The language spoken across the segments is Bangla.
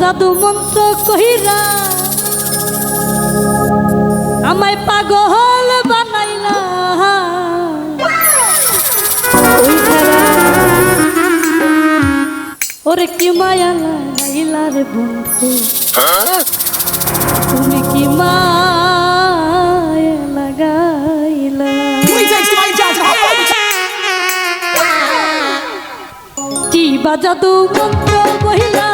জাদু মন্ত্র কহিরা আমায় পাগল বানাইলা। ওরে কি মায়া লাগাইলা রে বন্ধু? তুমি কি মায়া লাগাইলা? কি বাজাদু মন্ত্র কহিলা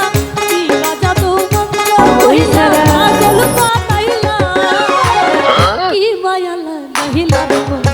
কহিলা কি মায়া লাগাইলা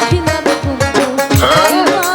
ঝিলাবে কুঞ্জ